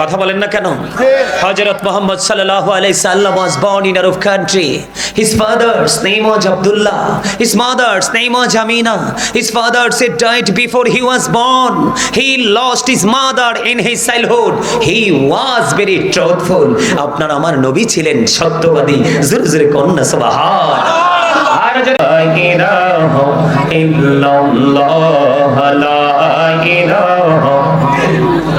কথা বলেন না কেন? হযরত মোহাম্মদ সাল্লাল্লাহু আলাইহি সাল্লাম was born in Arab country his father's name was Abdullah his mother's name was Amina his father's it died before he was born he lost his mother in his childhood he was very truthful আপনার আমার নবী ছিলেন সত্যবাদী জুর জুর কোন না সুবহান আল্লাহ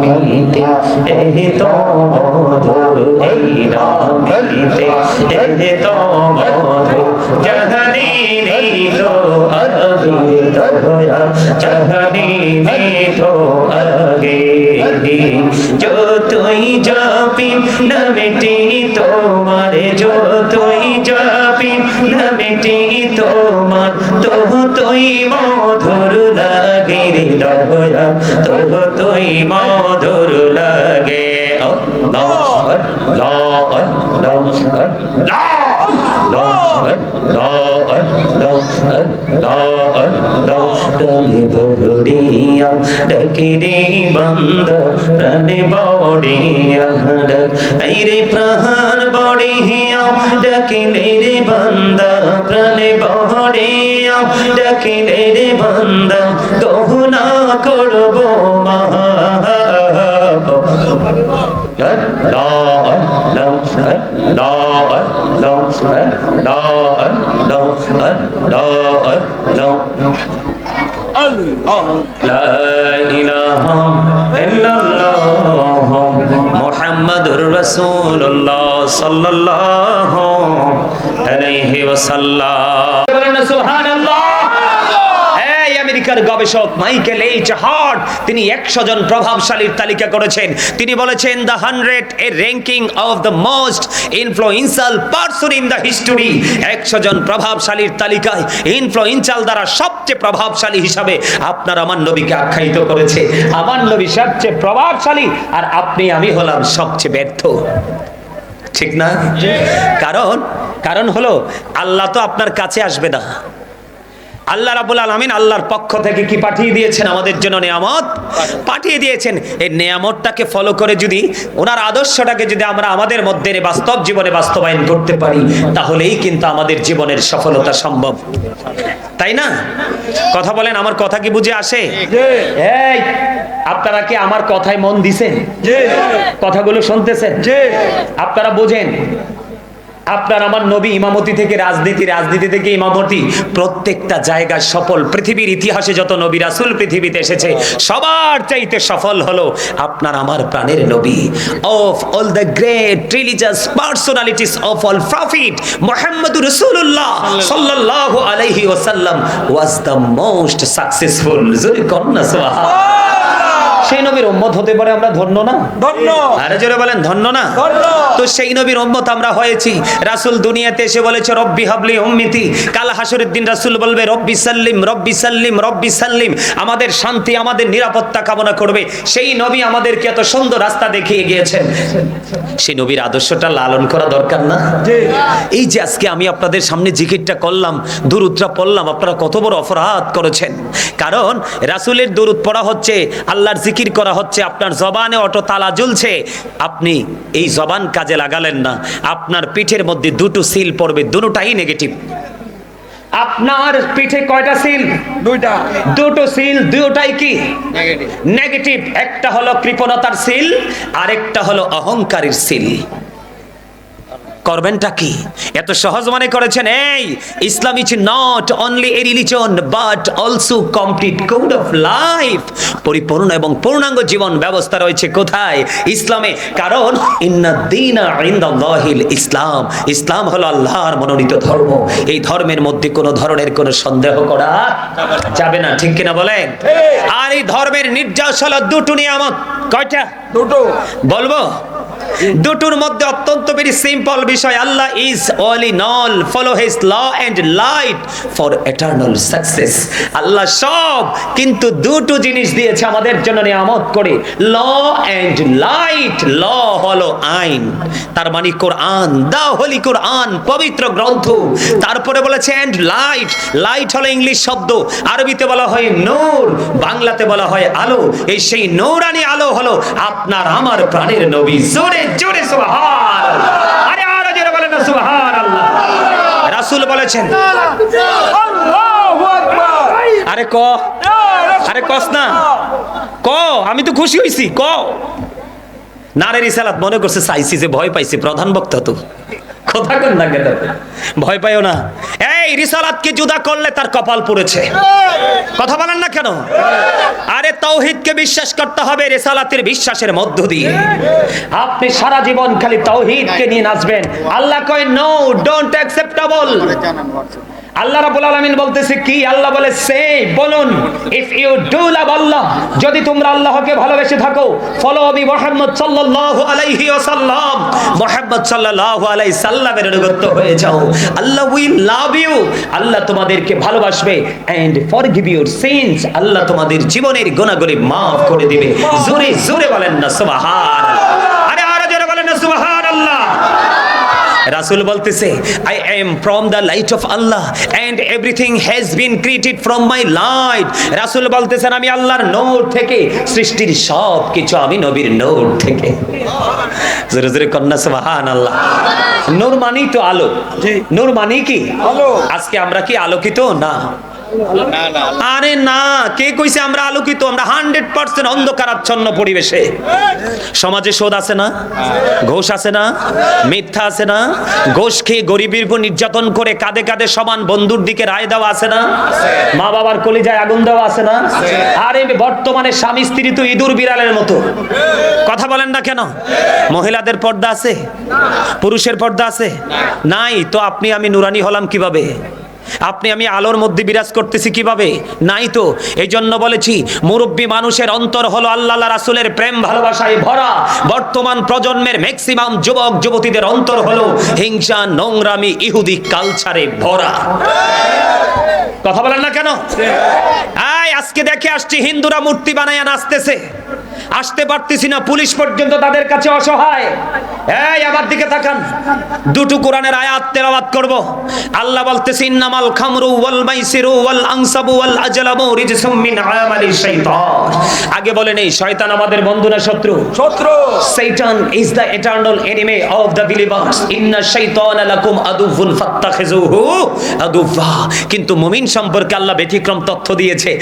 নামিতে এ তো মধুর এই নামিতে এ তো মধুর জহনি নীলো অদ্ভুত হয়া, জহনি নীলো আগে जो তুই যাবি না মিটি তোমার जो তুই যাবি না মিটি তোমার তো তুই রে দয়া তো তুই মধুর লাগে প্রাণ বড়িয়া ডাকিলে রে বন্দা প্রাণে ডাকিলে রে বন্দা গহনা করব মহা মোহাম্মদুর রসুল্লাহ আলাইহি ওয়াসাল্লাম। আমেরিকার গবেষক মাইকেল এইচ হার্ট তিনি একশো জন প্রভাবশালীর তালিকা করেছেন। তিনি বলেছেন the hundred a ranking of the most influential person in the history একশো জন প্রভাবশালীর তালিকায় ইনফ্লুয়েন্সাল দ্বারা সবচেয়ে প্রভাবশালী হিসাবে আপনার আমার নবীকে আখ্যায়িত করেছে। আমার নবী সবচেয়ে প্রভাবশালী আর আপনি আমি হলাম সবচেয়ে ব্যর্থ। ঠিক না? কারণ কারণ হলো আল্লাহ তো আপনার কাছে আসবে না। আল্লাহ রাবুল আলমিন আল্লাহর পক্ষ থেকে কি পাঠিয়ে দিয়েছেন আমাদের জন্য নেয়ামত? পাঠিয়ে। দিয়েছেন। এই নেয়ামতটাকে ফলো করে যদি ওনার আদর্শটাকে যদি আমরা আমাদের মধ্যে বাস্তব জীবনে বাস্তবায়ন করতে পারি তাহলেই কিন্তু আমাদের জীবনের সফলতা সম্ভব। তাই না? কথা বলেন আমার কথা কি বুঝে আসে? এই আপনারা কি আমার কথায় মন দিছেন? কথাগুলো শুনতেছেন? আপনারা বোঝেন আপনার আমার নবী ইমামতি থেকে রাজনীতি রাজনীতি থেকে ইমামতি, প্রত্যেকটা জায়গায় সফল। পৃথিবীর ইতিহাসে যত নবী রাসুল পৃথিবীতে এসেছে, সবার চাইতে সফল হলো আপনার আমার প্রাণের নবী। Of all the great religious personalities of all prophet মোহাম্মদুর রাসূলুল্লাহ সাল্লাল্লাহু আলাইহি ওয়াসাল্লাম ওয়াজ দ্য মোস্ট সাকসেসফুল জোরে সুবহান। সেই নবীর উম্মত হতে পারে আমরা ধন্য না? ধন্য। আরে জোরে বলেন ধন্য না? ধন্য। তো সেই নবীর উম্মত আমরা হয়েছি। রাসূল দুনিয়াতে এসে বলেছে রব্বি হাবলি উম্মিতি। কাল হাসরের দিন রাসূল বলবে রব্বি সাল্লিম রব্বি সাল্লিম রব্বি সাল্লিম। আমাদের শান্তি আমাদের নিরাপত্তা কামনা করবে। সেই নবী আমাদেরকে এত সুন্দর রাস্তা দেখিয়ে গিয়েছেন। সেই নবীর আদর্শটা লালন করা দরকার না? এই যে আজকে আমি আপনাদের সামনে জিকিরটা করলাম দুরুদটা পড়লাম আপনারা কত বড় অপরাধ করেছেন। কারণ রাসূলের দুরুদ পড়া হচ্ছে আল্লাহর জিকির করা হচ্ছে আপনার জবানে অটো তালা জ্বলছে। আপনি এই জবান কাজে লাগালেন না। আপনার পিঠের মধ্যে দুটো সিল পড়বে দুটোটাই নেগেটিভ আপনার পিঠে কয়টা সিল? দুইটা। দুটো সিল দুটাই কি? নেগেটিভ একটা হলো কৃপণতার সিল আরেকটা হলো অহংকারের সিল। করবেনটা কি? এত সহজ মনে করেছেন এই Islam is not only a religion but also complete code of life পরিপূর্ণ এবং পূর্ণাঙ্গ জীবন ব্যবস্থা রয়েছে কোথায়? ইসলামে। কারণ ইসলাম। ইসলাম হলো আল্লাহর মনোনীত ধর্ম। এই ধর্মের মধ্যে কোনো ধরনের কোনো সন্দেহ করা যাবে না। ঠিক কিনা বলেন? আর এই ধর্মের নির্যাস হলো দুটো নিয়ামত। কয়টা? দুটো। বলব? দুটোর মধ্যে অত্যন্ত বেরি সিম্পল বিষয়, Allah is all in all follow his law and light for eternal success আল্লাহ সব, কিন্তু দুটো জিনিস দিয়েছে আমাদের জন্য নিয়ামত করে ল এন্ড লাইট ল হলো আইন। তার মানে কোরআন, দা হোলি কোরআন, পবিত্র গ্রন্থ। তারপরে বলেছে এন্ড লাইট লাইট হলো ইংলিশ শব্দ, আরবিতে বলা হয় নূর, বাংলাতে বলা হয় আলো। এই সেই নূরানি আলো হলো আপনার, আমার প্রাণের নবী। জোরে জোরে সুবহান আরে আরও জোরে বলেন না সুবহান আল্লাহ রাসূল বলেছেন আল্লাহু আকবার। আরে ক আরে কস না। ক আমি তো খুশি হইছি ক। নারের ইসালাত মনে করছে চাইছি যে ভয় পাইছি প্রধান বক্তা তো। ভয় পাইও না। এই রিসালাতকে জুদা করলে তার কপাল পড়েছে? কথা বলেন না কেন? আরে তৌহিদকে বিশ্বাস করতে হবে, রেসালাতের বিশ্বাসের মধ্য দিয়ে। আপনি সারা জীবন খালি তৌহিদকে নিয়ে নাচবেন। আল্লাহ কয় নো ডোন্ট অ্যাকসেপ্টেবল আল্লাহ রাব্বুল আলামিন বলতেছে কি? আল্লাহ বলে, সে বলুন if you do love Allah যদি তোমরা আল্লাহকে ভালোবেসে থাকো ফলো বি মুহাম্মদ সাল্লাল্লাহু আলাইহি ওয়াসাল্লাম। মুহাম্মদ সাল্লাল্লাহু আলাইহি সাল্লামের অনুগত হয়ে যাও। আল্লাহ উই লাভ ইউ আল্লাহ তোমাদেরকে ভালোবাসবে এন্ড ফরগিভ ইউর সিনস আল্লাহ তোমাদের জীবনের গুনাহগুলি maaf করে দিবে। জোরে জোরে বলেন না, সুবহান আরে আরও জোরে বলেন না সুবহানাল্লাহ রাসূল বলতেছে I am from the light of Allah and everything has been created from my light রাসুল বলতেছেন আমি আল্লাহর নূর থেকে সৃষ্টির সব কিছু আমি নবীর নূর থেকে। জোরে জোরে কন্যা সুবহানাল্লাহ। নূর মানেই তো আলো। নূর মানে কি? আলো। আজকে আমরা কি আলোকিত? না। আরে না, কে কইছে আমরা আলোকিত? আমরা হান্ড্রেড পার্সেন্ট অন্ধকারাচ্ছন্ন পরিবেশে। সমাজে শোধ আছে না? ঘোষ আছে না? মিথ্যা আছে না? ঘোষ খেয়ে গরিবের উপর নির্যাতন করে কাঁধে কাঁধে সমান বন্ধুর দিকে রায় দেওয়া আছে না? মা বাবার কলিজায় আগুন দেওয়া আছে না? আরে বর্তমানে স্বামী স্ত্রী তো ইঁদুর বিড়ালের মতো। কথা বলেন না কেন? মহিলাদের পর্দা আছে? পুরুষের পর্দা আছে? নাই, তো আপনি আমি নুরানি হলাম কীভাবে? আপনি আমি আলোর মধ্যে বিরাজ করতেছি কীভাবে? নাই তো। এই জন্য বলেছি মুরব্বী মানুষের অন্তর হলো আল্লাহ রাসুলের প্রেম ভালোবাসায় ভরা। বর্তমান প্রজন্মের ম্যাক্সিমাম যুবক যুবতীদের অন্তর হলো হিংসা নোংরামি ইহুদি কালচারে ভরা। কথা বলেন না কেন? আজকে দেখে আসছি হিন্দুরা মূর্তি বানায় নাচতেছে। আসতে পারতেছি না পুলিশ পর্যন্ত তাদের কাছে অসহায়। এই আমার দিকে তাকান। দুটো কোরআনের আয়াত তেলাওয়াত করব। আল্লাহ বলতেছে ইন্নামাল খামরু ওয়াল মাইসিরু ওয়াল আনসাবু ওয়াল আজলামু রিজসুম মিন আমালিশ শাইতান। আগে বলেন এই শয়তান আমাদের বন্ধু না শত্রু? শত্রু। Satan is the eternal enemy of the believers. Inna shaytana lakum aduwwun fattakhizuhu aduwwa. কিন্তু মুমিন সম্পর্কে আল্লাহ ব্যতিক্রম তথ্য দিয়েছে।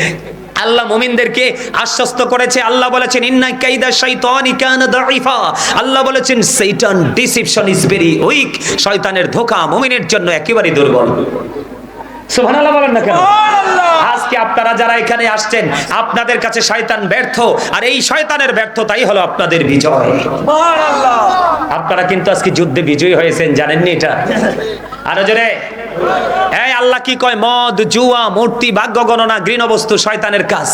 আল্লাহ মুমিনদেরকে আশ্বস্ত করেছে। আল্লাহ বলেছেন ইন্না কাইদা শাইতানি কানা দাইফা আল্লাহ বলেছেন শয়তান ডিসিপশন ইজ ভেরি উইক। শয়তানের ধোঁকা মুমিনের জন্য একেবারে দুর্বল। সুবহানাল্লাহ বলেন না কেন? আজকে আপনারা যারা এখানে আসছেন আপনাদের কাছে শয়তান ব্যর্থ আর এই শয়তানের ব্যর্থতাই হলো আপনাদের বিজয়। আপনারা কিন্তু আজকে যুদ্ধে বিজয়ী হয়েছেন জানেননি এটা? আরও জোরে। এই আল্লাহ কি কয়? মদ, জুয়া, মূর্তি ভাগ্য গণনা গৃহ বস্তু শয়তানের কাজ।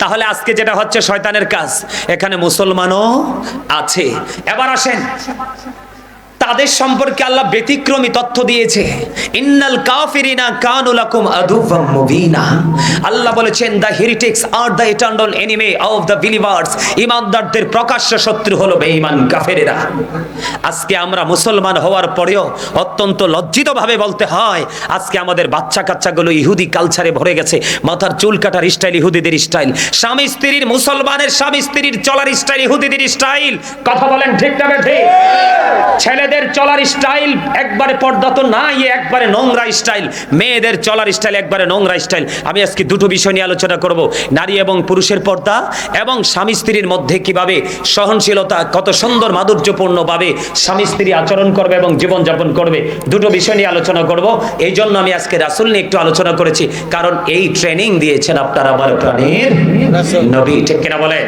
তাহলে আজকে যেটা হচ্ছে শয়তানের কাজ, এখানে মুসলমানও আছে। এবার আসেন। তাদের সম্পর্কে আল্লাহ ব্যতিক্রমী তথ্য দিয়েছে। ইন্নাল কাফিরিনা কানু লাকুম আদুওয়াম মুবিনা। আল্লাহ বলেছেন দা হেরিটেক্স আর the eternal enemy of the believers ইমানদারদের প্রকাশ্য শত্রু হলো বেঈমান কাফেরেরা। আজকে আমরা মুসলমান হওয়ার পরেও অত্যন্ত লজ্জিতভাবে বলতে হয়, আজকে আমাদের বাচ্চা কাচ্চাগুলো ইহুদি কালচারে ভরে গেছে। মাথার চুল কাটার স্টাইল ইহুদিদের স্টাইল। স্বামী স্ত্রীর মুসলমানের স্বামী স্ত্রীর চলার স্টাইল ইহুদিদের স্টাইল। কথা বলেন ঠিক না ঠিক ছেলেদের ছেলেদের চলার স্টাইল একবারে পর্দা তো নাই একবারে নোংরা স্টাইল। মেয়েদের চলার স্টাইল একবারে নোংরা স্টাইল। আমি আজকে দুটো বিষয় নিয়ে আলোচনা করব নারী এবং পুরুষের পর্দা এবং স্বামী স্ত্রীর মধ্যে কীভাবে সহনশীলতা কত সুন্দর মাধুর্যপূর্ণভাবে স্বামী স্ত্রী আচরণ করবে এবং জীবনযাপন করবে দুটো বিষয় নিয়ে আলোচনা করব। এই জন্য আমি আজকে রাসুল নিয়ে একটু আলোচনা করেছি কারণ এই ট্রেনিং দিয়েছেন আপনার আমার প্রাণীর নবী ঠিক কিনা বলেন?